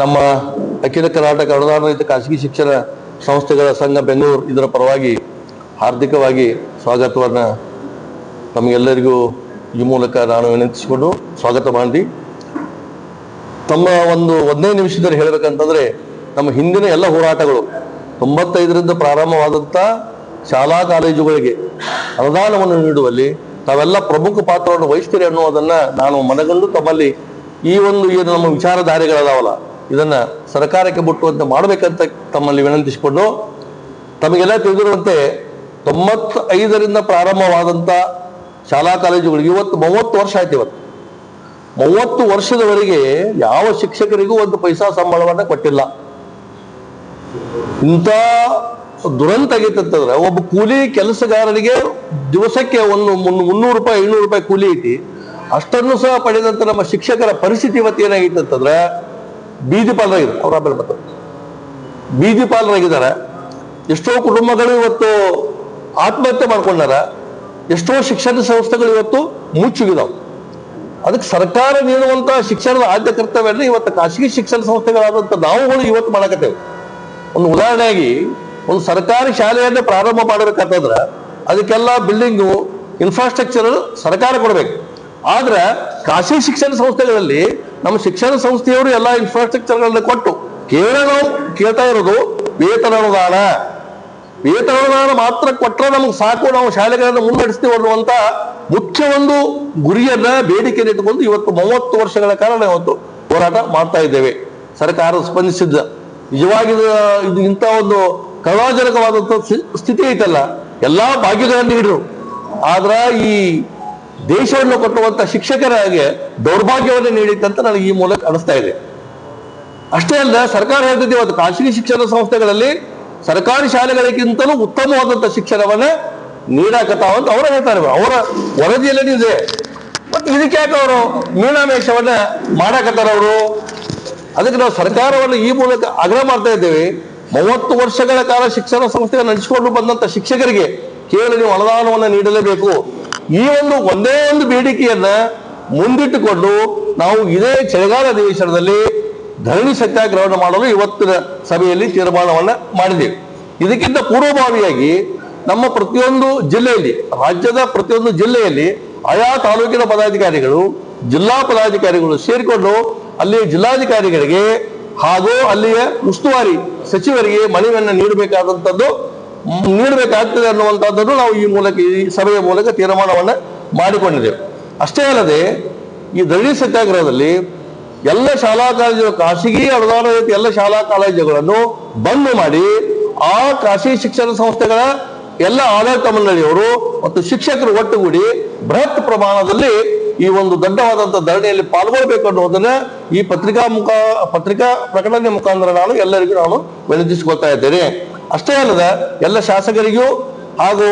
ನಮ್ಮ ಅಖಿಲ ಕರ್ನಾಟಕ ಅನುದಾನ ರಹಿತ ಖಾಸಗಿ ಶಿಕ್ಷಣ ಸಂಸ್ಥೆಗಳ ಸಂಘ ಬೆಂಗಳೂರು ಇದರ ಪರವಾಗಿ ಹಾರ್ದಿಕವಾಗಿ ಸ್ವಾಗತವನ್ನು ತಮಗೆಲ್ಲರಿಗೂ ಈ ಮೂಲಕ ನಾನು ವಿನಂತಿಸಿಕೊಂಡು ಸ್ವಾಗತ ಮಾಡಿ ತಮ್ಮ ಒಂದು ಒಂದನೇ ನಿಮಿಷದಲ್ಲಿ ಹೇಳಬೇಕಂತಂದರೆ ನಮ್ಮ ಹಿಂದಿನ ಎಲ್ಲ ಹೋರಾಟಗಳು ತೊಂಬತ್ತೈದರಿಂದ ಪ್ರಾರಂಭವಾದಂಥ ಶಾಲಾ ಕಾಲೇಜುಗಳಿಗೆ ಅನುದಾನವನ್ನು ನೀಡುವಲ್ಲಿ ತಾವೆಲ್ಲ ಪ್ರಮುಖ ಪಾತ್ರವನ್ನು ವಹಿಸ್ತೀರಿ ಅನ್ನೋದನ್ನು ನಾನು ಮನಗಂಡು ತಮ್ಮಲ್ಲಿ ಈ ಒಂದು ಏನು ನಮ್ಮ ವಿಚಾರಧಾರೆಗಳದಾವಲ್ಲ. ಇದನ್ನ ಸರ್ಕಾರಕ್ಕೆ ಮುಟ್ಟುವಂತೆ ಮಾಡಬೇಕಂತ ತಮ್ಮಲ್ಲಿ ವಿನಂತಿಸಿಕೊಂಡು ತಮಗೆಲ್ಲ ತಿಳಿದಿರುವಂತೆ ತೊಂಬತ್ತೈದರಿಂದ ಪ್ರಾರಂಭವಾದಂಥ ಶಾಲಾ ಕಾಲೇಜುಗಳು ಇವತ್ತು ಮೂವತ್ತು ವರ್ಷ ಆಯ್ತು ಇವತ್ತು. ಮೂವತ್ತು ವರ್ಷದವರೆಗೆ ಯಾವ ಶಿಕ್ಷಕರಿಗೂ ಒಂದು ಪೈಸಾ ಸಂಬಳವನ್ನು ಕೊಟ್ಟಿಲ್ಲ. ಇಂಥ ದುರಂತ ಆಗೈತಂತಂದ್ರೆ ಒಬ್ಬ ಕೂಲಿ ಕೆಲಸಗಾರನಿಗೆ ದಿವಸಕ್ಕೆ ಒಂದು ಮುನ್ನೂ- ಮುನ್ನೂರು ರೂಪಾಯಿ, ಐನೂರು ರೂಪಾಯಿ ಕೂಲಿ ಐತಿ. ಅಷ್ಟನ್ನು ಸಹ ಪಡೆದಂತ ನಮ್ಮ ಶಿಕ್ಷಕರ ಪರಿಸ್ಥಿತಿ ಇವತ್ತು ಏನಾಗಿತ್ತು ಬೀದಿ ಪಾಲರಾಗಿದೆ ಅವ್ರ ಆಮೇಲೆ ಮತ್ತೆ ಬೀದಿಪಾಲರಾಗಿದ್ದಾರೆ ಎಷ್ಟೋ ಕುಟುಂಬಗಳು ಇವತ್ತು ಆತ್ಮಹತ್ಯೆ ಮಾಡ್ಕೊಂಡಾರ, ಎಷ್ಟೋ ಶಿಕ್ಷಣ ಸಂಸ್ಥೆಗಳು ಇವತ್ತು ಮುಚ್ಚುಗಿದಾವೆ. ಅದಕ್ಕೆ ಸರ್ಕಾರ ನೀಡುವಂತಹ ಶಿಕ್ಷಣದ ಆದ್ಯ ಕರ್ತವ್ಯನ ಇವತ್ತು ಖಾಸಗಿ ಶಿಕ್ಷಣ ಸಂಸ್ಥೆಗಳಾದಂಥ ನಾವುಗಳು ಇವತ್ತು ಮಾಡಕತ್ತೇವೆ. ಒಂದು ಉದಾಹರಣೆಯಾಗಿ, ಒಂದು ಸರ್ಕಾರಿ ಶಾಲೆಯನ್ನೇ ಪ್ರಾರಂಭ ಮಾಡಬೇಕಂತಂದ್ರೆ ಅದಕ್ಕೆಲ್ಲ ಬಿಲ್ಡಿಂಗು ಇನ್ಫ್ರಾಸ್ಟ್ರಕ್ಚರ್ ಸರ್ಕಾರ ಕೊಡಬೇಕು. ಆದ್ರೆ ಖಾಸಗಿ ಶಿಕ್ಷಣ ಸಂಸ್ಥೆಗಳಲ್ಲಿ ನಮ್ಮ ಶಿಕ್ಷಣ ಸಂಸ್ಥೆಯವರು ಎಲ್ಲ ಇನ್ಫ್ರಾಸ್ಟ್ರಕ್ಚರ್ಗಳನ್ನ ಕೊಟ್ಟು ಕೇಳೋ ನಾವು ಕೇಳ್ತಾ ಇರೋದು ವೇತನ ಅನುದಾನ. ವೇತನ ಅನುದಾನ ಮಾತ್ರ ಕೊಟ್ಟರೆ ನಮ್ಗೆ ಸಾಕು, ನಾವು ಶಾಲೆಗಳನ್ನು ಮುನ್ನಡೆಸ್ತೀವಿ ಅನ್ನುವಂತ ಮುಖ್ಯ ಒಂದು ಗುರಿಯನ್ನ ಬೇಡಿಕೆಯನ್ನು ಇಟ್ಟುಕೊಂಡು ಇವತ್ತು ಮೂವತ್ತು ವರ್ಷಗಳ ಕಾಲ ನಾವು ಹೋರಾಟ ಮಾಡ್ತಾ ಇದ್ದೇವೆ. ಸರ್ಕಾರ ಸ್ಪಂದಿಸಿದ್ದ. ನಿಜವಾಗಿ ಇದು ಇಂಥ ಒಂದು ಕರುಣಾಜನಕವಾದಂಥ ಸ್ಥಿ- ಸ್ಥಿತಿ ಐತಲ್ಲ. ಎಲ್ಲಾ ಭಾಗ್ಯಗಳನ್ನು ನೀಡಿದ್ರು. ಆದ್ರ ಈ ದೇಶವನ್ನು ಕೊಟ್ಟುವಂತ ಶಿಕ್ಷಕರಾಗೆ ದೌರ್ಭಾಗ್ಯವನ್ನು ನೀಡಿತ್ತಂತ ನನಗೆ ಈ ಮೂಲಕ ಅನಿಸ್ತಾ ಇದೆ. ಅಷ್ಟೇ ಅಲ್ಲ, ಸರ್ಕಾರ ಹೇಳ್ತಿದ್ದೆ ಇವತ್ತು ಖಾಸಗಿ ಶಿಕ್ಷಣ ಸಂಸ್ಥೆಗಳಲ್ಲಿ ಸರ್ಕಾರಿ ಶಾಲೆಗಳಿಗಿಂತಲೂ ಉತ್ತಮವಾದಂಥ ಶಿಕ್ಷಣವನ್ನ ನೀಡಾಕತ್ತಾವ ಅಂತ ಅವರು ಹೇಳ್ತಾರೆ. ಅವರ ವರದಿಯಲ್ಲಿ ಇದೆ ಮತ್ತೆ ಇದಕ್ಕೆ ಯಾಕೆ ಅವರು ಮೀನಾಮೇಷವನ್ನ ಮಾಡಾಕತ್ತಾರ ಅವರು? ಅದಕ್ಕೆ ನಾವು ಸರ್ಕಾರವನ್ನು ಈ ಮೂಲಕ ಆಗ್ರಹ ಮಾಡ್ತಾ ಇದ್ದೇವೆ. ಮೂವತ್ತು ವರ್ಷಗಳ ಕಾಲ ಶಿಕ್ಷಣ ಸಂಸ್ಥೆ ನಡೆಸಿಕೊಂಡು ಬಂದಂತ ಶಿಕ್ಷಕರಿಗೆ ಕೇವಲ ನೀವು ಅನುದಾನವನ್ನು ನೀಡಲೇಬೇಕು. ಈ ಒಂದು ಒಂದೇ ಒಂದು ಬೇಡಿಕೆಯನ್ನ ಮುಂದಿಟ್ಟುಕೊಂಡು ನಾವು ಇದೇ ಚಳಿಗಾಲ ಅಧಿವೇಶನದಲ್ಲಿ ಧರಣಿ ಸತ್ಯಾಗ್ರಹವನ್ನು ಮಾಡಲು ಇವತ್ತಿನ ಸಭೆಯಲ್ಲಿ ತೀರ್ಮಾನವನ್ನು ಮಾಡಿದ್ದೇವೆ. ಇದಕ್ಕಿಂತ ಪೂರ್ವಭಾವಿಯಾಗಿ ನಮ್ಮ ಪ್ರತಿಯೊಂದು ಜಿಲ್ಲೆಯಲ್ಲಿ, ರಾಜ್ಯದ ಪ್ರತಿಯೊಂದು ಜಿಲ್ಲೆಯಲ್ಲಿ ಆಯಾ ತಾಲೂಕಿನ ಪದಾಧಿಕಾರಿಗಳು, ಜಿಲ್ಲಾ ಪದಾಧಿಕಾರಿಗಳು ಸೇರಿಕೊಂಡು ಅಲ್ಲಿ ಜಿಲ್ಲಾಧಿಕಾರಿಗಳಿಗೆ ಹಾಗೂ ಅಲ್ಲಿಯ ಉಸ್ತುವಾರಿ ಸಚಿವರಿಗೆ ಮನವಿಯನ್ನು ನೀಡಬೇಕಾದಂಥದ್ದು ನೀಡಬೇಕಾಗ್ತದೆ ಅನ್ನುವಂಥದ್ದನ್ನು ನಾವು ಈ ಮೂಲಕ ಈ ಸಭೆಯ ಮೂಲಕ ತೀರ್ಮಾನವನ್ನು ಮಾಡಿಕೊಂಡಿದ್ದೇವೆ. ಅಷ್ಟೇ ಅಲ್ಲದೆ ಈ ಧರಣಿ ಸತ್ಯಾಗ್ರಹದಲ್ಲಿ ಎಲ್ಲ ಶಾಲಾ ಕಾಲೇಜು ಖಾಸಗಿ ಅನುದಾನ ರಹಿತ ಎಲ್ಲ ಶಾಲಾ ಕಾಲೇಜುಗಳನ್ನು ಬಂದ್ ಮಾಡಿ ಆ ಖಾಸಗಿ ಶಿಕ್ಷಣ ಸಂಸ್ಥೆಗಳ ಎಲ್ಲ ಆಡಳಿತ ಮಂಡಳಿಯವರು ಮತ್ತು ಶಿಕ್ಷಕರು ಒಟ್ಟುಗೂಡಿ ಬೃಹತ್ ಪ್ರಮಾಣದಲ್ಲಿ ಈ ಒಂದು ದೊಡ್ಡವಾದಂತಹ ಧರಣಿಯಲ್ಲಿ ಪಾಲ್ಗೊಳ್ಬೇಕು ಅನ್ನೋದನ್ನ ಈ ಪತ್ರಿಕಾ ಮುಖ, ಪತ್ರಿಕಾ ಪ್ರಕಟಣೆ ಮುಖಾಂತರ ನಾನು ಎಲ್ಲರಿಗೂ ನಾನು ವಿನಂತಿಸಿಕೊಳ್ತಾ ಇದ್ದೇನೆ. ಅಷ್ಟೇ ಅಲ್ಲದ ಎಲ್ಲ ಶಾಸಕರಿಗೂ ಹಾಗೂ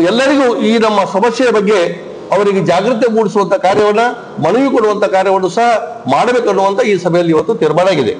ಎಲ್ಲರಿಗೂ ಈ ನಮ್ಮ ಸಮಸ್ಯೆಯ ಬಗ್ಗೆ ಅವರಿಗೆ ಜಾಗೃತಿ ಮೂಡಿಸುವಂತ ಕಾರ್ಯವನ್ನ, ಮನವಿ ಕೊಡುವಂತ ಕಾರ್ಯವನ್ನು ಸಹ ಮಾಡಬೇಕನ್ನುವಂತ ಈ ಸಭೆಯಲ್ಲಿ ಇವತ್ತು ತೀರ್ಮಾನ ಆಗಿದೆ.